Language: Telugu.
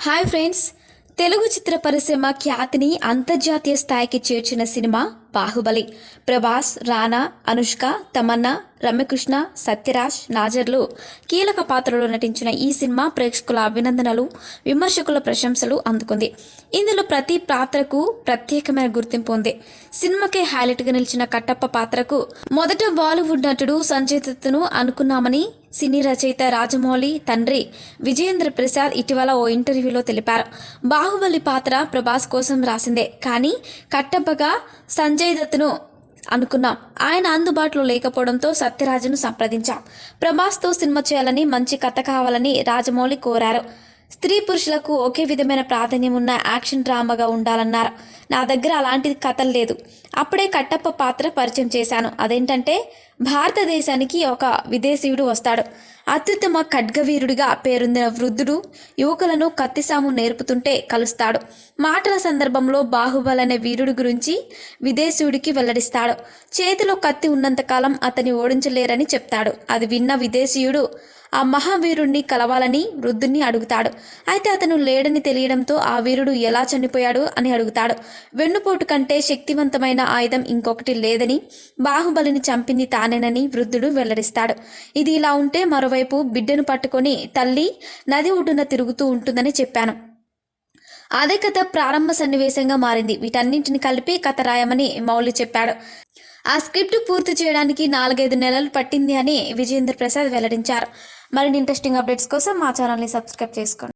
Hi friends. తెలుగు చిత్ర పరిశ్రమ ఖ్యాతిని అంతర్జాతీయ స్థాయికి చేర్చిన సినిమా బాహుబలి. ప్రభాస్ రానా అనుష్క తమన్నా రమ్యకృష్ణ సత్యరాజ్ నాజర్లు కీలక పాత్రలో నటించిన ఈ సినిమా ప్రేక్షకుల అభినందనలు విమర్శకుల ప్రశంసలు అందుకుంది. ఇందులో ప్రతి పాత్రకు ప్రత్యేకమైన గుర్తింపు ఉంది. సినిమాకే హైలైట్గా నిలిచిన కట్టప్ప పాత్రకు మొదట బాలీవుడ్ నటుడు సంజయ్ దత్తును అనుకున్నామని సినీ రచయిత రాజమౌళి తండ్రి విజయేంద్ర ప్రసాద్ ఇటీవల ఓ ఇంటర్వ్యూలో తెలిపారు. బాహుబలి పాత్ర ప్రభాస్ కోసం రాసిందే. కానీ కట్టప్పగా సంజయ్ దత్తును అనుకున్నాం. ఆయన అందుబాటులో లేకపోవడంతో సత్యరాజును సంప్రదించాం. ప్రభాస్తో సినిమా చేయాలని మంచి కథ కావాలని రాజమౌళి కోరారు. స్త్రీ పురుషులకు ఒకే విధమైన ప్రాధాన్యం ఉన్న యాక్షన్ డ్రామాగా ఉండాలన్నారు. నా దగ్గర అలాంటి కథలు లేదు. అప్పుడే కట్టప్ప పాత్ర పరిచయం చేశాను. అదేంటంటే భారతదేశానికి ఒక విదేశీయుడు వస్తాడు. అత్యుత్తమ ఖడ్గవీరుడిగా పేరొందిన వృద్ధుడు యువకులను కత్తిసాము నేర్పుతుంటే కలుస్తాడు. మాటల సందర్భంలో బాహుబలి అనే వీరుడి గురించి విదేశీయుడికి వెల్లడిస్తాడు. చేతిలో కత్తి ఉన్నంతకాలం అతని ఓడించలేరని చెప్తాడు. అది విన్న విదేశీయుడు ఆ మహావీరుణ్ణి కలవాలని వృద్ధుణ్ణి అడుగుతాడు. అయితే అతను లేడని తెలియడంతో ఆ వీరుడు ఎలా చనిపోయాడు అని అడుగుతాడు. వెన్నుపోటు కంటే శక్తివంతమైన ఆయుధం ఇంకొకటి లేదని బాహుబలిని చంపింది తానేనని వృద్ధుడు వెల్లడిస్తాడు. ఇది ఇలా ఉంటే మరోవైపు బిడ్డను పట్టుకొని తల్లి నది ఒడ్డున తిరుగుతూ ఉంటుందని చెప్పాను. అదే కథ ప్రారంభ సన్నివేశంగా మారింది. వీటన్నింటిని కలిపి కథ రాయమని మౌలి చెప్పాడు. ఆ స్క్రిప్ట్ పూర్తి చేయడానికి నాలుగైదు నెలలు పట్టింది అని విజయేంద్ర ప్రసాద్ వెల్లడించారు. మరిన్ని ఇంట్రెస్టింగ్ అప్డేట్స్ కోసం మా ఛానల్ని సబ్స్క్రైబ్ చేసుకోండి.